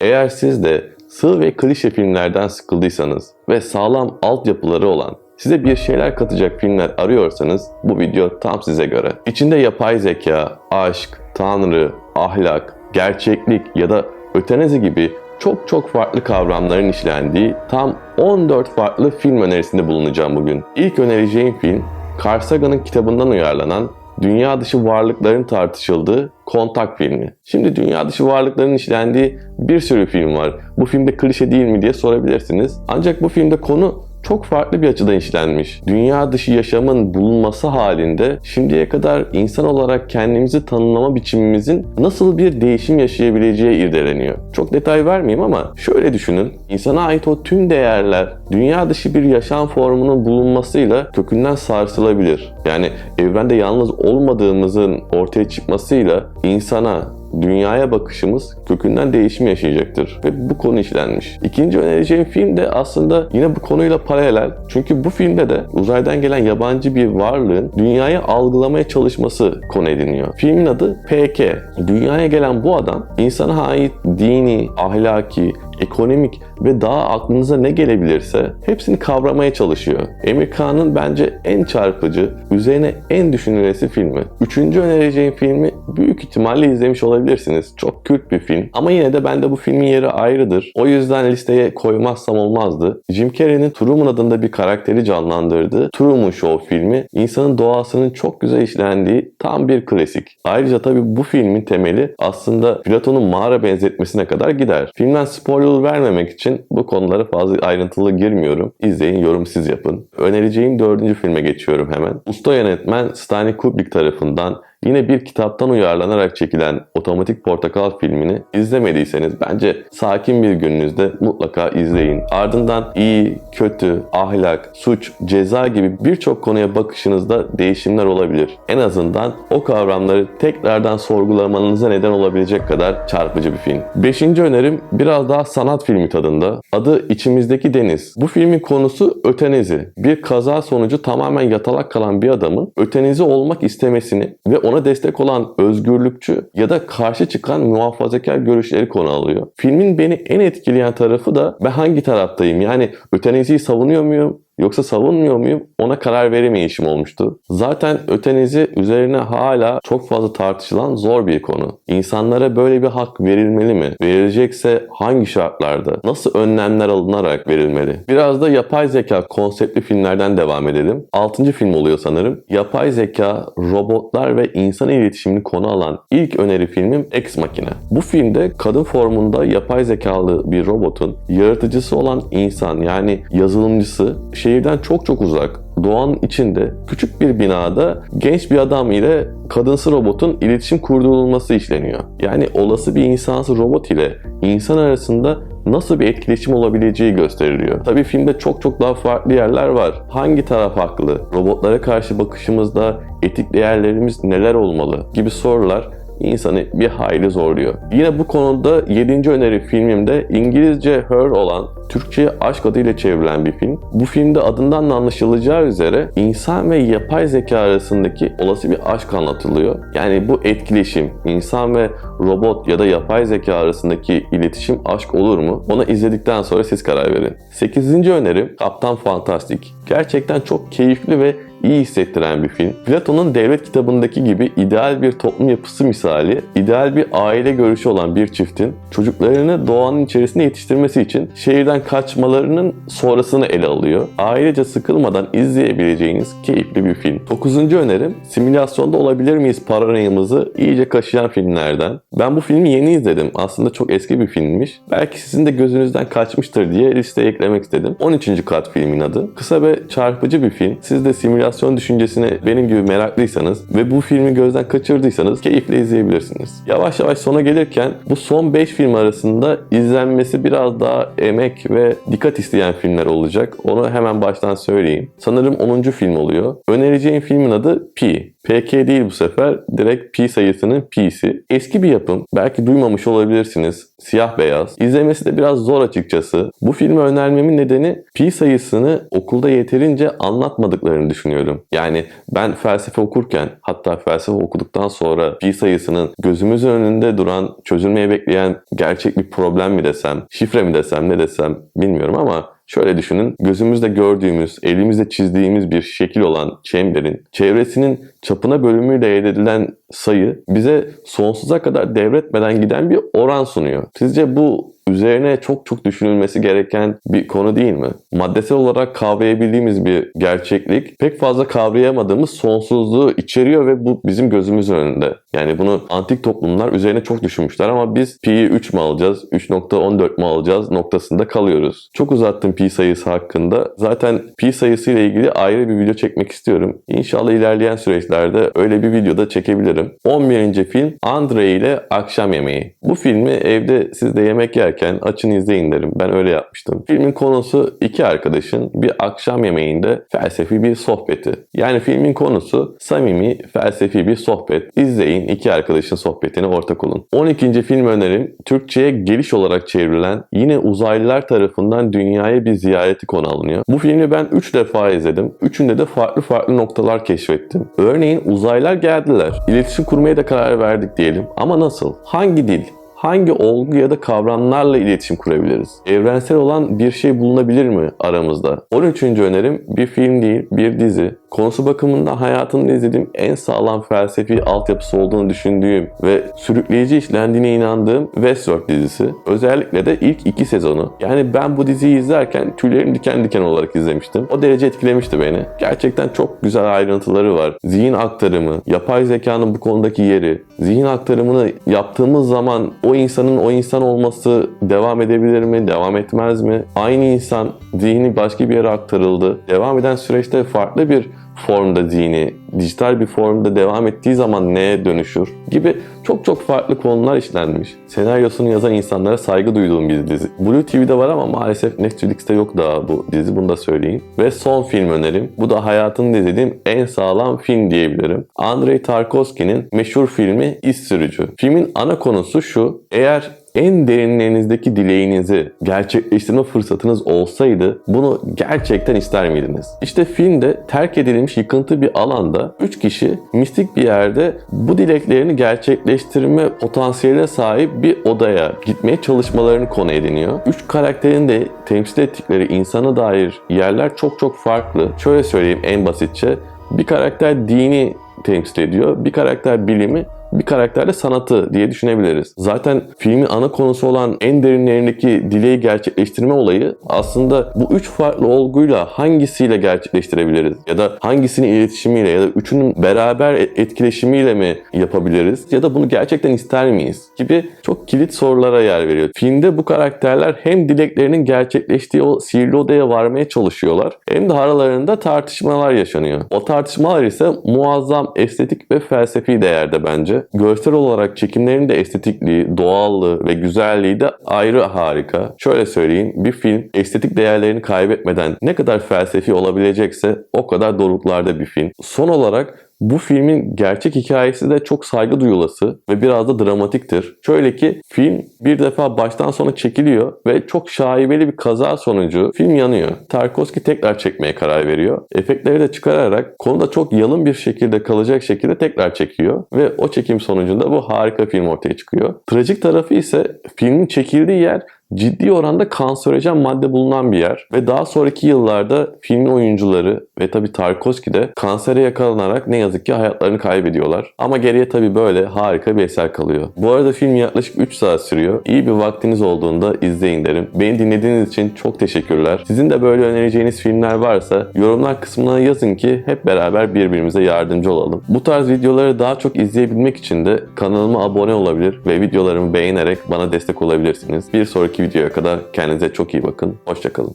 Eğer siz de sığ ve klişe filmlerden sıkıldıysanız ve sağlam altyapıları olan size bir şeyler katacak filmler arıyorsanız bu video tam size göre. İçinde yapay zeka, aşk, tanrı, ahlak, gerçeklik ya da ötenezi gibi çok çok farklı kavramların işlendiği tam 14 farklı film önerisinde bulunacağım bugün. İlk önereceğim film Carl Sagan'ın kitabından uyarlanan dünya dışı varlıkların tartışıldığı Kontak filmi. Şimdi dünya dışı varlıkların işlendiği bir sürü film var. Bu filmde klişe değil mi diye sorabilirsiniz. Ancak bu filmde konu çok farklı bir açıdan işlenmiş. Dünya dışı yaşamın bulunması halinde şimdiye kadar insan olarak kendimizi tanımlama biçimimizin nasıl bir değişim yaşayabileceği irdeleniyor. Çok detay vermeyeyim ama şöyle düşünün. İnsana ait o tüm değerler dünya dışı bir yaşam formunun bulunmasıyla kökünden sarsılabilir. Yani evrende yalnız olmadığımızın ortaya çıkmasıyla insana dünyaya bakışımız kökünden değişim yaşayacaktır. Ve bu konu işlenmiş. İkinci önereceğim film de aslında yine bu konuyla paralel. Çünkü bu filmde de uzaydan gelen yabancı bir varlığın dünyayı algılamaya çalışması konu ediniyor. Filmin adı PK. Dünyaya gelen bu adam insana ait dini, ahlaki, ekonomik ve daha aklınıza ne gelebilirse hepsini kavramaya çalışıyor. Emir Kağan'ın bence en çarpıcı, üzerine en düşünülesi filmi. Üçüncü önereceğim filmi büyük ihtimalle izlemiş olabilirsiniz. Çok kült bir film. Ama yine de bende bu filmin yeri ayrıdır. O yüzden listeye koymazsam olmazdı. Jim Carrey'nin Truman adında bir karakteri canlandırdığı Truman Show filmi insanın doğasının çok güzel işlendiği tam bir klasik. Ayrıca tabii bu filmin temeli aslında Platon'un mağara benzetmesine kadar gider. Filmden spoiler vermemek için bu konulara fazla ayrıntılı girmiyorum. İzleyin, yorum siz yapın. Önereceğim dördüncü filme geçiyorum hemen. Usta yönetmen Stanley Kubrick tarafından Yine bir kitaptan uyarlanarak çekilen Otomatik Portakal filmini izlemediyseniz bence sakin bir gününüzde mutlaka izleyin. Ardından iyi, kötü, ahlak, suç, ceza gibi birçok konuya bakışınızda değişimler olabilir. En azından o kavramları tekrardan sorgulamanıza neden olabilecek kadar çarpıcı bir film. Beşinci önerim biraz daha sanat filmi tadında. Adı İçimizdeki Deniz. Bu filmin konusu ötenezi. Bir kaza sonucu tamamen yatalak kalan bir adamın ötenezi olmak istemesini ve ona destek olan özgürlükçü ya da karşı çıkan muhafazakar görüşleri konu alıyor. Filmin beni en etkileyen tarafı da ben hangi taraftayım? Yani öteneziyi savunuyor muyum? Yoksa savunmuyor muyum? Ona karar veremeyişim olmuştu. Zaten ötenizi üzerine hala çok fazla tartışılan zor bir konu. İnsanlara böyle bir hak verilmeli mi? Verilecekse hangi şartlarda? Nasıl önlemler alınarak verilmeli? Biraz da yapay zeka konseptli filmlerden devam edelim. Altıncı film oluyor sanırım. Yapay zeka, robotlar ve insan iletişimini konu alan ilk öneri filmim Ex Machina. Bu filmde kadın formunda yapay zekalı bir robotun yaratıcısı olan insan yani yazılımcısı şehirden çok çok uzak, doğanın içinde küçük bir binada genç bir adam ile kadınsı robotun iletişim kurdurulması işleniyor. Yani olası bir insansı robot ile insan arasında nasıl bir etkileşim olabileceği gösteriliyor. Tabii filmde çok çok daha farklı yerler var. Hangi taraf haklı? Robotlara karşı bakışımızda etik değerlerimiz neler olmalı? gibi sorular insanı bir hayli zorluyor. Yine bu konuda 7. öneri filmimde İngilizce Her olan Türkçe'ye aşk adıyla çevrilen bir film. Bu filmde adından da anlaşılacağı üzere insan ve yapay zeka arasındaki olası bir aşk anlatılıyor. Yani bu etkileşim, insan ve robot ya da yapay zeka arasındaki iletişim aşk olur mu? Ona izledikten sonra siz karar verin. 8. önerim Kaptan Fantastik. Gerçekten çok keyifli ve iyi hissettiren bir film. Platon'un devlet kitabındaki gibi ideal bir toplum yapısı misali, ideal bir aile görüşü olan bir çiftin çocuklarını doğanın içerisinde yetiştirmesi için şehirden kaçmalarının sonrasını ele alıyor. Ailece sıkılmadan izleyebileceğiniz keyifli bir film. 9. önerim simülasyonda olabilir miyiz paranoyamızı iyice kaşıyan filmlerden. Ben bu filmi yeni izledim. Aslında çok eski bir filmmiş. Belki sizin de gözünüzden kaçmıştır diye listeye eklemek istedim. 13. kat filmin adı. Kısa ve çarpıcı bir film. Siz de simülasyon düşüncesine benim gibi meraklıysanız ve bu filmi gözden kaçırdıysanız keyifle izleyebilirsiniz. Yavaş yavaş sona gelirken bu son 5 film arasında izlenmesi biraz daha emek ve dikkat isteyen filmler olacak. Onu hemen baştan söyleyeyim. Sanırım 10. film oluyor. Önereceğim filmin adı Pi. PK değil bu sefer. Direkt pi sayısının pi'si. Eski bir yapım. Belki duymamış olabilirsiniz. Siyah beyaz. İzlemesi de biraz zor açıkçası. Bu filmi önermemin nedeni pi sayısını okulda yeterince anlatmadıklarını düşünüyorum. Yani ben felsefe okurken hatta felsefe okuduktan sonra pi sayısının gözümüzün önünde duran, çözülmeye bekleyen gerçek bir problem mi desem, şifre mi desem, ne desem bilmiyorum ama Şöyle düşünün, gözümüzde gördüğümüz, elimizde çizdiğimiz bir şekil olan çemberin çevresinin çapına bölümüyle elde edilen sayı bize sonsuza kadar devretmeden giden bir oran sunuyor. Sizce bu üzerine çok çok düşünülmesi gereken bir konu değil mi? Maddesel olarak kavrayabildiğimiz bir gerçeklik pek fazla kavrayamadığımız sonsuzluğu içeriyor ve bu bizim gözümüzün önünde. Yani bunu antik toplumlar üzerine çok düşünmüşler ama biz pi'yi 3 mü alacağız, 3.14 mu alacağız noktasında kalıyoruz. Çok uzattım pi sayısı hakkında. Zaten pi sayısı ile ilgili ayrı bir video çekmek istiyorum. İnşallah ilerleyen süreçlerde öyle bir video da çekebilirim. 11. film Andre ile Akşam Yemeği. Bu filmi evde siz de yemek yerken açın izleyin derim. Ben öyle yapmıştım. Filmin konusu iki arkadaşın bir akşam yemeğinde felsefi bir sohbeti. Yani filmin konusu samimi felsefi bir sohbet. İzleyin iki arkadaşın sohbetine ortak olun. 12. film önerim Türkçe'ye geliş olarak çevrilen yine uzaylılar tarafından dünyaya bir ziyareti konu alınıyor. Bu filmi ben 3 defa izledim. Üçünde de farklı farklı noktalar keşfettim. Örneğin uzaylılar geldiler. İletişim kurmaya da karar verdik diyelim. Ama nasıl? Hangi dil? Hangi olgu ya da kavramlarla iletişim kurabiliriz? Evrensel olan bir şey bulunabilir mi aramızda? 13. önerim bir film değil, bir dizi. Konusu bakımından hayatımda izlediğim en sağlam felsefi altyapısı olduğunu düşündüğüm ve sürükleyici işlendiğine inandığım Westworld dizisi. Özellikle de ilk iki sezonu. Yani ben bu diziyi izlerken tüylerim diken diken olarak izlemiştim. O derece etkilemişti beni. Gerçekten çok güzel ayrıntıları var. Zihin aktarımı, yapay zekanın bu konudaki yeri, zihin aktarımını yaptığımız zaman o insanın o insan olması devam edebilir mi, devam etmez mi? Aynı insan zihni başka bir yere aktarıldı. Devam eden süreçte farklı bir formda zihni, dijital bir formda devam ettiği zaman neye dönüşür gibi çok çok farklı konular işlenmiş. Senaryosunu yazan insanlara saygı duyduğum bir dizi. Blue TV'de var ama maalesef Netflix'te yok daha bu dizi bunu da söyleyeyim. Ve son film önerim. Bu da hayatımda izlediğim en sağlam film diyebilirim. Andrei Tarkovski'nin meşhur filmi İz Sürücü. Filmin ana konusu şu. Eğer en derinlerinizdeki dileğinizi gerçekleştirme fırsatınız olsaydı bunu gerçekten ister miydiniz? İşte filmde terk edilmiş yıkıntı bir alanda 3 kişi mistik bir yerde bu dileklerini gerçekleştirme potansiyeline sahip bir odaya gitmeye çalışmalarını konu ediniyor. 3 karakterin de temsil ettikleri insana dair yerler çok çok farklı. Şöyle söyleyeyim en basitçe. Bir karakter dini temsil ediyor. Bir karakter bilimi, bir karakter de sanatı diye düşünebiliriz. Zaten filmin ana konusu olan en derinlerindeki dileği gerçekleştirme olayı aslında bu üç farklı olguyla hangisiyle gerçekleştirebiliriz? Ya da hangisini iletişimiyle ya da üçünün beraber etkileşimiyle mi yapabiliriz? Ya da bunu gerçekten ister miyiz? Gibi çok kilit sorulara yer veriyor. Filmde bu karakterler hem dileklerinin gerçekleştiği o sihirli odaya varmaya çalışıyorlar hem de aralarında tartışmalar yaşanıyor. O tartışmalar ise muazzam estetik ve felsefi değerde bence. Görsel olarak çekimlerin de estetikliği, doğallığı ve güzelliği de ayrı harika. Şöyle söyleyeyim bir film estetik değerlerini kaybetmeden ne kadar felsefi olabilecekse o kadar doruklarda bir film. Son olarak bu filmin gerçek hikayesi de çok saygı duyulası ve biraz da dramatiktir. Şöyle ki film bir defa baştan sona çekiliyor ve çok şaibeli bir kaza sonucu film yanıyor. Tarkovski tekrar çekmeye karar veriyor. Efektleri de çıkararak konuda çok yalın bir şekilde kalacak şekilde tekrar çekiyor ve o çekim sonucunda bu harika film ortaya çıkıyor. Trajik tarafı ise filmin çekildiği yer ciddi oranda kanserojen madde bulunan bir yer ve daha sonraki yıllarda filmin oyuncuları ve tabi Tarkovski de kansere yakalanarak ne yazık ki hayatlarını kaybediyorlar. Ama geriye tabi böyle harika bir eser kalıyor. Bu arada film yaklaşık 3 saat sürüyor. İyi bir vaktiniz olduğunda izleyin derim. Beni dinlediğiniz için çok teşekkürler. Sizin de böyle önereceğiniz filmler varsa yorumlar kısmına yazın ki hep beraber birbirimize yardımcı olalım. Bu tarz videoları daha çok izleyebilmek için de kanalıma abone olabilir ve videolarımı beğenerek bana destek olabilirsiniz. Bir sonraki videoya kadar kendinize çok iyi bakın. Hoşçakalın.